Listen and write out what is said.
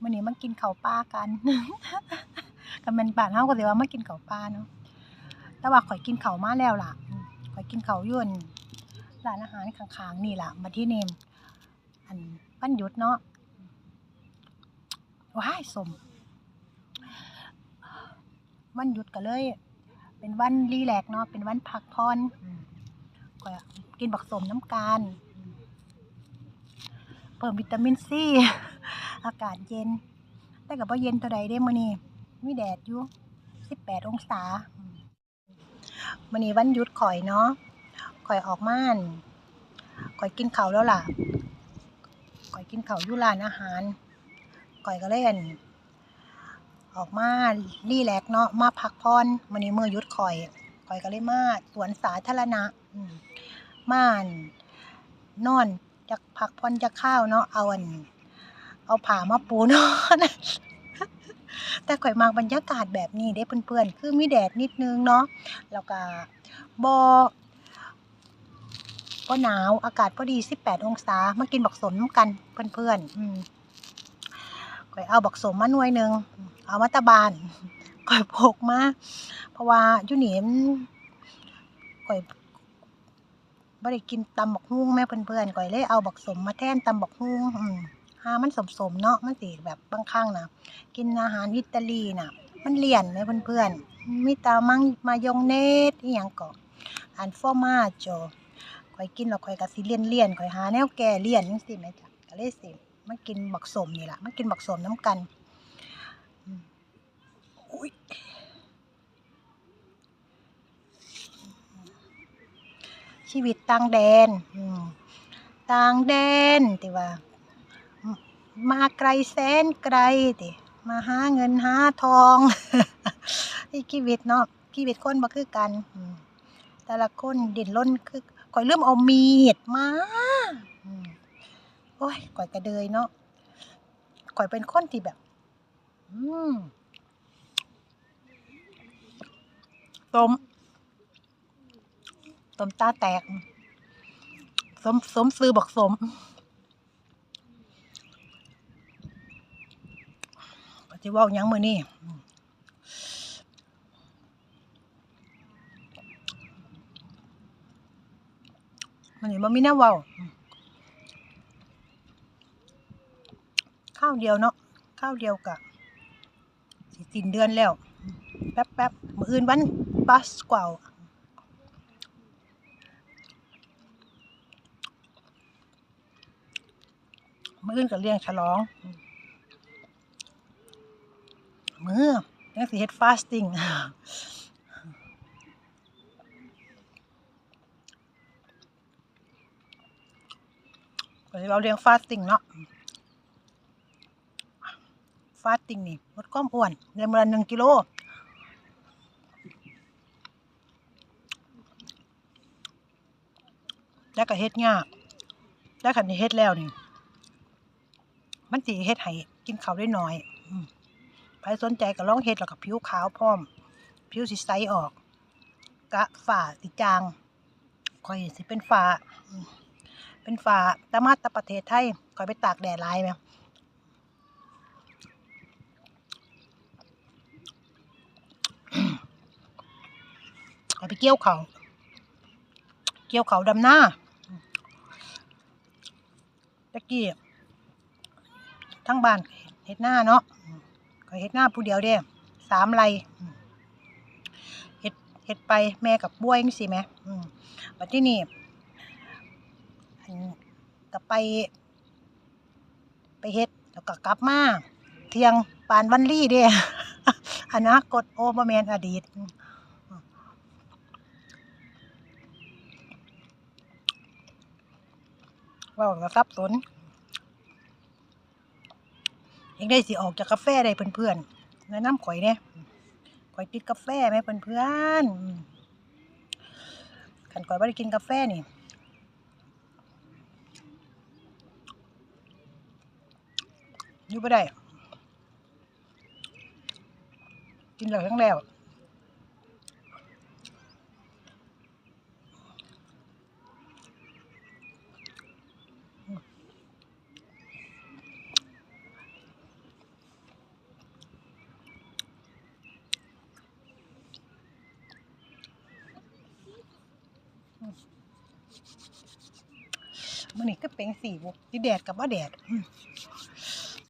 มื้อนี้มากินข้าวปลากันก็แม่นบ้านเฮาก็สิว่ามากินข้าวปลาเนาะแต่ว่าข้อยกินข้าวมาแล้วล่ะข้อยกินข้าวยู่นร้านอาหารข้างๆนี่ล่ะบัดทีนี้อันวันหยุดเนาะว้ายสมวันหยุดก็เลย เป็นวันรีแลกซ์เนาะเป็นวันพักผ่อนอืมข้อยกินบักสมน้ำกันเพิ่มวิตามินซี อากาศเย็น แต่ก็บ่เย็นเท่าใดเด้มื้อนี้มีแดดอยู่18องศามื่อนี้วันหยุดข่อยเนาะข่อยออกม่านข่อยกินข้าวแล้วล่ะข่อยกินข้าวอยู่ร้านอาหารข่อยก็เล่น ออกมารีแลกเนาะมาพักผ่อนมื้อนี้มือยุดข่อยข่อยก็เลยมาสวนสาธารณะมมานนอนจักพักผ่อนจักข้าวเนาะเอาอัน เอาผ้ามาปูนอนแต่ข่อยมักบรรยากาศแบบนี้เด้เพื่อนๆ คือมีแดดนิดนึงเนาะ แล้วก็บ่บ่หนาว อากาศพอดี 18 องศา มากินบักสมกันเพื่อนๆ อืมข่อยเอาบักสมมาหน่วยหนึ่ง เอามาตะบานข่อยพกมา เพราะว่าอยู่นี่มันข่อยบ่ได้กินตำบักฮุ่งแม่เพื่อนๆข่อยเลยเอาบักสมมาแทนตำบักฮุ่งอืมามันสมๆเนาะมันสิแบบบางครั้งนะกินอาหารอิตาลีน่ะ มันเลี่ยนไหมเพื่อนๆมีตามังมายองเนสอีหยังก็อันฟอร์มาโจข่อยกินแล้วข่อยก็สิเลี่ยนๆข่อยหาแนวแก้เลี่ยนจังซี่แหมจ้ะก็เลยสิมากินบักสมนี่ล่ะมากินบักสมน้ำกันอืมอุ๊ยชีวิตต่างแดนอืมต่างแดนที่ว่า มาไกลแสนไกลติมาหาเงินหาทองนี่ชีวิตเนาะชีวิตคนบ่คือกันแต่ละคนดิ้นรนคือข่อยเริ่มเอามีดมาโอ้ยข่อยกระเดยเนาะข่อยเป็นคนที่แบบ อืมต้มต้มตาแตก สมสมซื้อบอกสม ก็สิเว้าหยังมือนี้อืมมันนี่บ่มีแนวว้าข้าวเดียวเนาะข้าวเดียวกะสิสิ้นเดือนแล้วอืมแป๊บมื้ออื่นวันปัสกวามื้ออื่นก็เลี้ยงฉลอง เฮ้อยังสิเฮ็ด fasting ก็สิเราเรียง fasting เนาะ fasting นี่ลดความอ้วนในมื้อละ1กิโลแล้วก็เฮ็ดยากแล้วคันนี้เฮ็ดแล้วนี่ มันสิเฮ็ดให้กินข้าวได้น้อย อืม รสนใจก็ลองเฮ็ดแล้วก็ผิวขาวพร้อม ผิวสิใสออก กะฝาสิจางข่อยสิเป็นฝาเป็นฝาต่มาต่ประเทศไทยข่อยไปตากแดดลายแหมข่อยไปเกี่ยวเขาเกี่ยวเขาดำหน้าตะกี้ทั้งบ้านเฮ็ดหน้าเนาะ ก็เฮ็ดหน้าผู้เดียวเด้สามไรเฮ็ดเฮ็ดไปแม่กับป่วยจังซี้แหมอืมบัดที่นี้อันก็ไป ไปเฮ็ดแล้วก็กลับมา เที่ยงปานวันลีเด้อนาคตโอ้บ่แม่นอดีตว้าแล้วสับสน ยังได้สิออกจากกาแฟได้เพื่อนๆแนะนำข่อยเนี่ยข่อยติดกาแฟไหมเพื่อนๆขันข่อยบ่ได้กินกาแฟนี่อยู่บ่ได้ กินแล้วทั้งแล้ว มันนี่ก็เป็นสีบุที่แดดกับบ่แดด